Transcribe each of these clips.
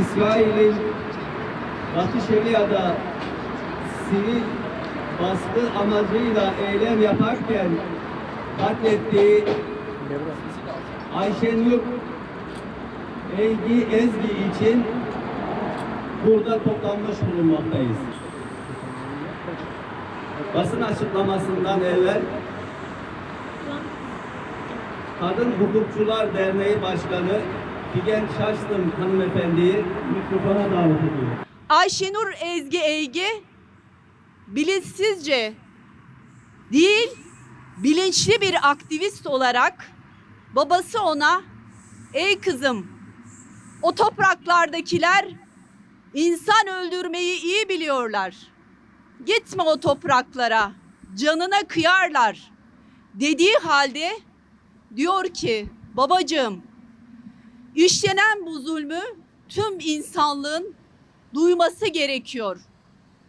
İsrail'in Batı Şeria'da sivil baskı amacıyla eylem yaparken katlettiği Ayşenur Ezgi Ezgi için burada toplanmış bulunmaktayız. Basın açıklamasından evvel Kadın Hukukçular Derneği Başkanı Figen Şaştım hanımefendiyi mikrofona davet ediyorum. Ayşenur Ezgi Eygi bilinçsizce değil bilinçli bir aktivist olarak babası ona ey kızım o topraklardakiler insan öldürmeyi iyi biliyorlar. Gitme o topraklara canına kıyarlar dediği halde diyor ki babacığım işlenen bu zulmü tüm insanlığın duyması gerekiyor.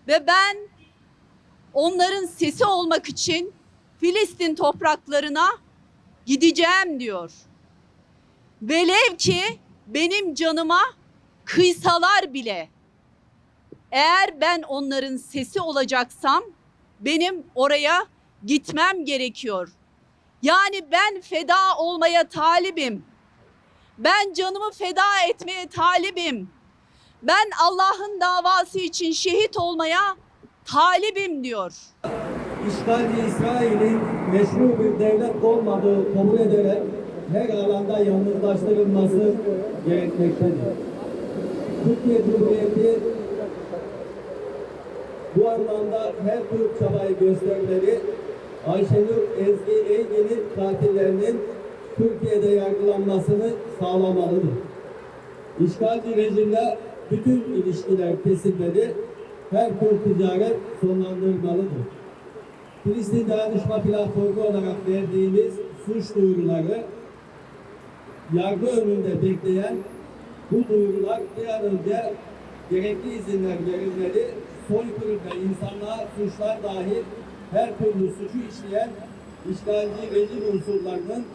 Ve ben onların sesi olmak için Filistin topraklarına gideceğim diyor. Velev ki benim canıma kıysalar bile eğer ben onların sesi olacaksam benim oraya gitmem gerekiyor. Yani ben feda olmaya talibim. Ben canımı feda etmeye talibim. Ben Allah'ın davası için şehit olmaya talibim diyor. İşgalci İsrail'in meşru bir devlet olmadığı kabul ederek her alanda yalnızlaştırılması gerekmektedir. Türkiye Cumhuriyeti bu anlamda her türlü çabayı göstermeleri Ayşenur Ezgi Eygi'nin katillerinin Türkiye'de yargılanmasını sağlamalıdır. İşgalci rejimle bütün ilişkiler kesilmeli, her tür ticaret sonlandırılmalıdır. Filistin Dayanışma Platformu olarak verdiğimiz suç duyuruları yargı önünde bekleyen bu duyurular bir an önce gerekli izinler verilmeli, soykırım ve insanlığa suçlar dahil her türlü suçu işleyen işgalci rejim unsurlarının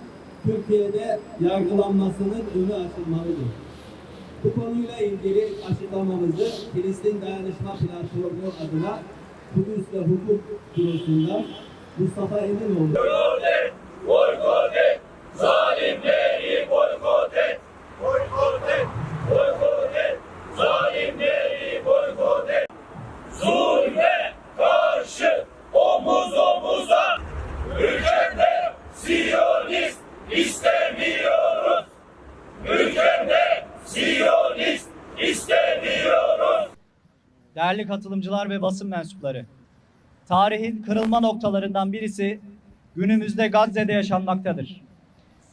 Türkiye'de yargılanmasının önü açılmalıdır. Bu konuyla ilgili açıklamamızı Filistin Dayanışma Platformu adına Kudüs ve Hukuk Bürosu'ndan Mustafa Eminoğlu boykot et. Boykot et, boykot et, zalimleri boykot et. Zulme karşı omuz omuza, ülkemde Siyonist istemiyoruz. Ülkemde Siyonist istemiyoruz. Değerli katılımcılar ve basın mensupları. Tarihin kırılma noktalarından birisi günümüzde Gazze'de yaşanmaktadır.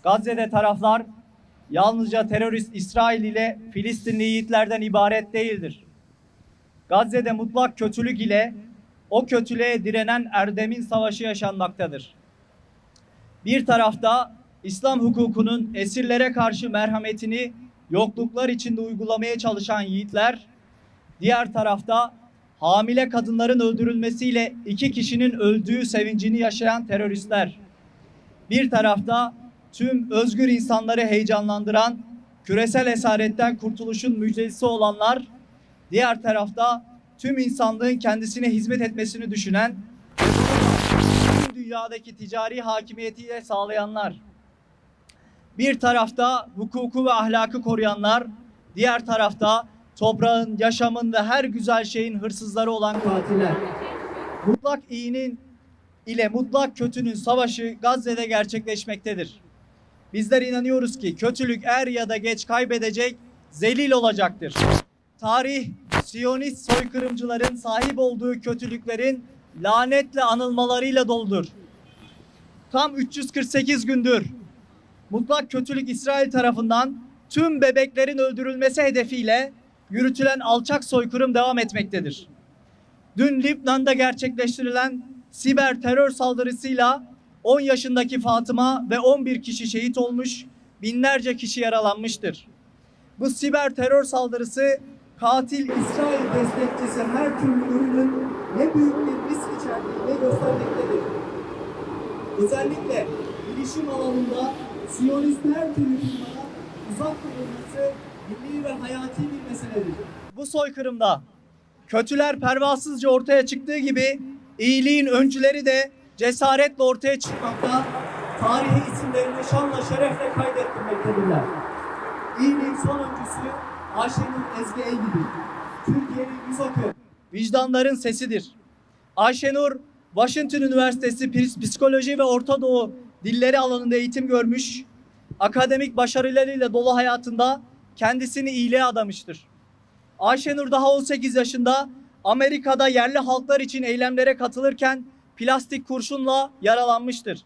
Gazze'de taraflar yalnızca terörist İsrail ile Filistinli yiğitlerden ibaret değildir. Gazze'de mutlak kötülük ile o kötülüğe direnen erdemin savaşı yaşanmaktadır. Bir tarafta İslam hukukunun esirlere karşı merhametini yokluklar içinde uygulamaya çalışan yiğitler, Diğer tarafta hamile kadınların öldürülmesiyle iki kişinin öldüğü sevincini yaşayan teröristler. Bir tarafta tüm özgür insanları heyecanlandıran küresel esaretten kurtuluşun müjdesi olanlar, diğer tarafta tüm insanlığın kendisine hizmet etmesini düşünen tüm dünyadaki ticari hakimiyetiyle sağlayanlar. Bir tarafta hukuku ve ahlakı koruyanlar, diğer tarafta toprağın, yaşamın ve her güzel şeyin hırsızları olan katiller. Mutlak iyinin ile mutlak kötünün savaşı Gazze'de gerçekleşmektedir. Bizler inanıyoruz ki kötülük er ya da geç kaybedecek, zelil olacaktır. Tarih, Siyonist soykırımcıların sahip olduğu kötülüklerin lanetle anılmalarıyla doludur. Tam 348 gündür mutlak kötülük İsrail tarafından tüm bebeklerin öldürülmesi hedefiyle yürütülen alçak soykırım devam etmektedir. Dün Lübnan'da gerçekleştirilen siber terör saldırısıyla 10 yaşındaki Fatıma ve 11 kişi şehit olmuş, binlerce kişi yaralanmıştır. Bu siber terör saldırısı katil İsrail destekçisi her türlü ürünün ne büyük bir risk içerdiğini göstermektedir. özellikle bilişim alanında Siyonist her türlü firmaya uzak durulması milli ve hayati bir meseledir. Bu soykırımda kötüler pervasızca ortaya çıktığı gibi iyiliğin öncüleri de cesaretle ortaya çıkmakta, tarihi isimlerini şanla şerefle kaydettirmektedirler. İyiliğin son öncüsü Ayşenur Ezgi Eygidir. Türkiye'nin yüz akı. Vicdanların sesidir. Ayşenur, Washington Üniversitesi Psikoloji ve Orta Doğu Dilleri alanında eğitim görmüş, akademik başarılarıyla dolu hayatında kendisini iyiliğe adamıştır. Ayşenur daha 18 yaşında Amerika'da yerli halklar için eylemlere katılırken plastik kurşunla yaralanmıştır.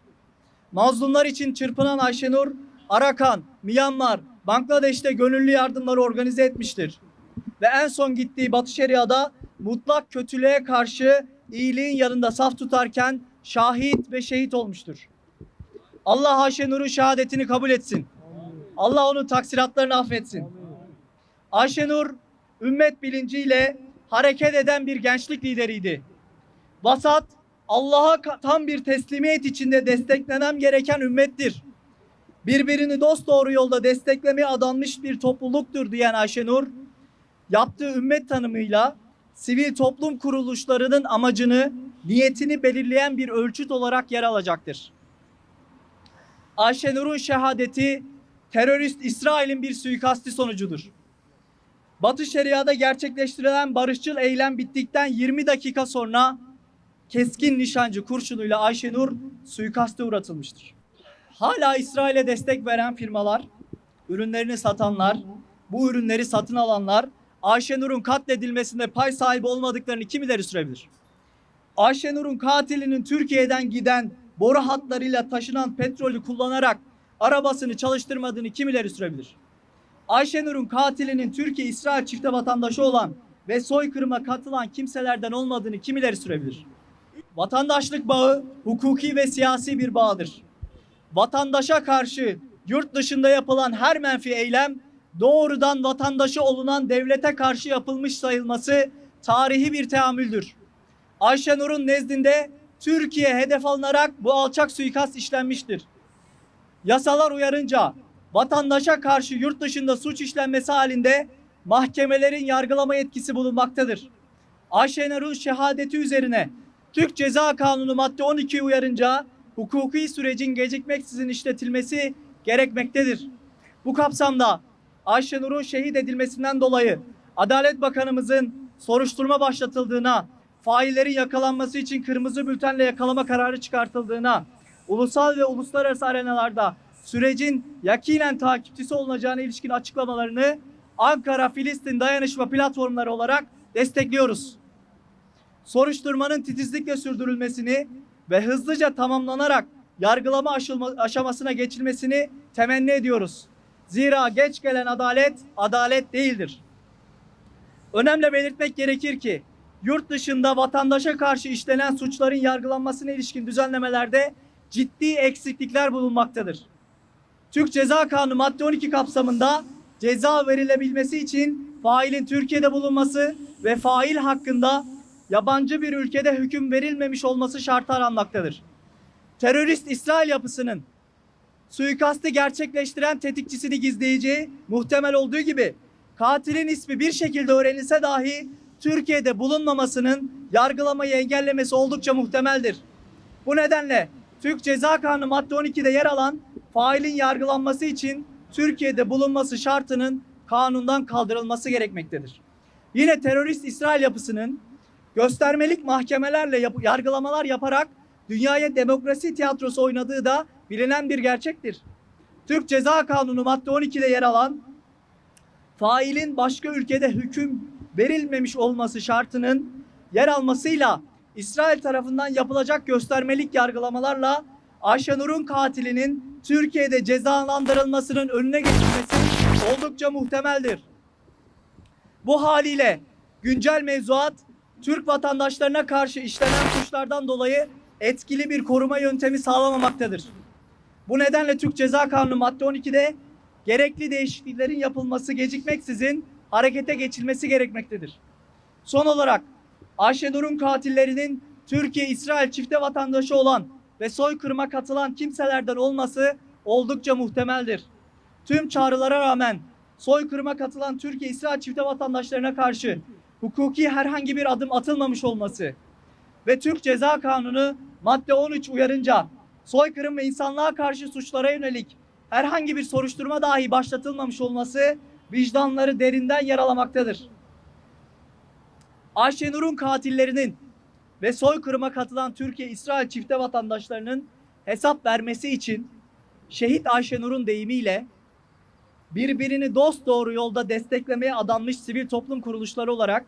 Mazlumlar için çırpınan Ayşenur, Arakan, Myanmar, Bangladeş'te gönüllü yardımları organize etmiştir. Ve en son gittiği Batı Şeria'da mutlak kötülüğe karşı iyiliğin yanında saf tutarken şahit ve şehit olmuştur. Allah Ayşenur'un şehadetini kabul etsin. Allah onun taksiratlarını affetsin. Ayşenur ümmet bilinciyle hareket eden bir gençlik lideriydi. Vasat Allah'a tam bir teslimiyet içinde desteklenem gereken ümmettir. Birbirini dost doğru yolda desteklemeye adanmış bir topluluktur diyen Ayşenur, yaptığı ümmet tanımıyla sivil toplum kuruluşlarının amacını, niyetini belirleyen bir ölçüt olarak yer alacaktır. Ayşenur'un şehadeti terörist İsrail'in bir suikasti sonucudur. Batı Şeria'da gerçekleştirilen barışçıl eylem bittikten 20 dakika sonra keskin nişancı kurşunuyla Ayşenur suikaste uğratılmıştır. Hala İsrail'e destek veren firmalar, ürünlerini satanlar, bu ürünleri satın alanlar Ayşenur'un katledilmesinde pay sahibi olmadıklarını kim ileri sürebilir? Ayşenur'un katilinin Türkiye'den giden boru hatlarıyla taşınan petrolü kullanarak arabasını çalıştırmadığını kim ileri sürebilir? Ayşenur'un katilinin Türkiye-İsrail çifte vatandaşı olan ve soykırıma katılan kimselerden olmadığını kim ileri sürebilir? Vatandaşlık bağı hukuki ve siyasi bir bağdır. Vatandaşa karşı yurt dışında yapılan her menfi eylem doğrudan vatandaşı olunan devlete karşı yapılmış sayılması tarihi bir teamüldür. Ayşenur'un nezdinde Türkiye hedef alınarak bu alçak suikast işlenmiştir. Yasalar uyarınca vatandaşa karşı yurt dışında suç işlenmesi halinde mahkemelerin yargılama yetkisi bulunmaktadır. Ayşenur'un şehadeti üzerine Türk Ceza Kanunu madde 12 uyarınca hukuki sürecin gecikmeksizin işletilmesi gerekmektedir. Bu kapsamda Ayşenur'un şehit edilmesinden dolayı Adalet Bakanımızın soruşturma başlatıldığına, faillerin yakalanması için kırmızı bültenle yakalama kararı çıkartıldığına, ulusal ve uluslararası arenalarda sürecin yakinen takipçisi olunacağına ilişkin açıklamalarını Ankara Filistin Dayanışma Platformları olarak destekliyoruz. Soruşturmanın titizlikle sürdürülmesini ve hızlıca tamamlanarak yargılama aşamasına geçilmesini temenni ediyoruz. Zira geç gelen adalet adalet değildir. Önemli belirtmek gerekir ki yurt dışında vatandaşa karşı işlenen suçların yargılanmasına ilişkin düzenlemelerde ciddi eksiklikler bulunmaktadır. Türk Ceza Kanunu madde 12 kapsamında ceza verilebilmesi için failin Türkiye'de bulunması ve fail hakkında yabancı bir ülkede hüküm verilmemiş olması şartı aranmaktadır. Terörist İsrail yapısının suikastı gerçekleştiren tetikçisini gizleyeceği muhtemel olduğu gibi katilin ismi bir şekilde öğrenilse dahi Türkiye'de bulunmamasının yargılamayı engellemesi oldukça muhtemeldir. Bu nedenle Türk Ceza Kanunu madde 12'de yer alan failin yargılanması için Türkiye'de bulunması şartının kanundan kaldırılması gerekmektedir. Yine terörist İsrail yapısının göstermelik mahkemelerle yap- yargılamalar yaparak dünyaya demokrasi tiyatrosu oynadığı da bilinen bir gerçektir. Türk Ceza Kanunu madde 12'de yer alan failin başka ülkede hüküm verilmemiş olması şartının yer almasıyla İsrail tarafından yapılacak göstermelik yargılamalarla Ayşenur'un katilinin Türkiye'de cezalandırılmasının önüne geçilmesi oldukça muhtemeldir. Bu haliyle güncel mevzuat Türk vatandaşlarına karşı işlenen suçlardan dolayı etkili bir koruma yöntemi sağlamamaktadır. Bu nedenle Türk Ceza Kanunu madde 12'de gerekli değişikliklerin yapılması gecikmeksizin harekete geçilmesi gerekmektedir. Son olarak Ayşenur'un katillerinin Türkiye-İsrail çifte vatandaşı olan ve soykırıma katılan kimselerden olması oldukça muhtemeldir. Tüm çağrılara rağmen soykırıma katılan Türkiye-İsrail çifte vatandaşlarına karşı hukuki herhangi bir adım atılmamış olması ve Türk Ceza Kanunu madde 13 uyarınca soykırım ve insanlığa karşı suçlara yönelik herhangi bir soruşturma dahi başlatılmamış olması vicdanları derinden yaralamaktadır. Ayşenur'un katillerinin ve soykırıma katılan Türkiye-İsrail çifte vatandaşlarının hesap vermesi için şehit Ayşenur'un deyimiyle birbirini dost doğru yolda desteklemeye adanmış sivil toplum kuruluşları olarak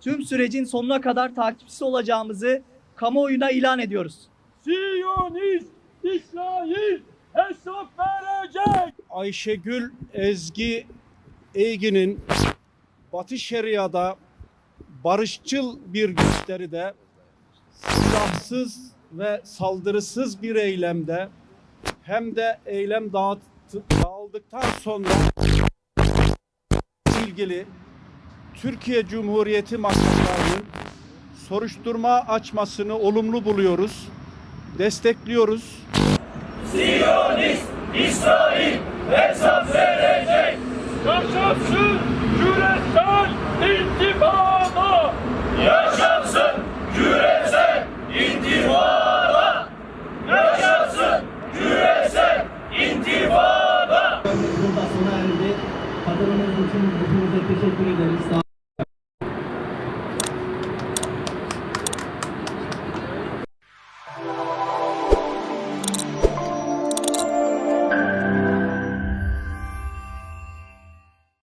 tüm sürecin sonuna kadar takipçisi olacağımızı kamuoyuna ilan ediyoruz. Siyonist İsrail hesap verecek. Ayşegül Ezgi Eygi'nin Batı Şeria'da barışçıl bir gösteride silahsız ve saldırısız bir eylemde hem de eylem dağıt, dağıldıktan sonra ilgili Türkiye Cumhuriyeti makamlarının soruşturma açmasını olumlu buluyoruz, destekliyoruz. Siyonist İsrail hesap verecek. Yaşasın küresel için hepinize teşekkür ederiz. Sağ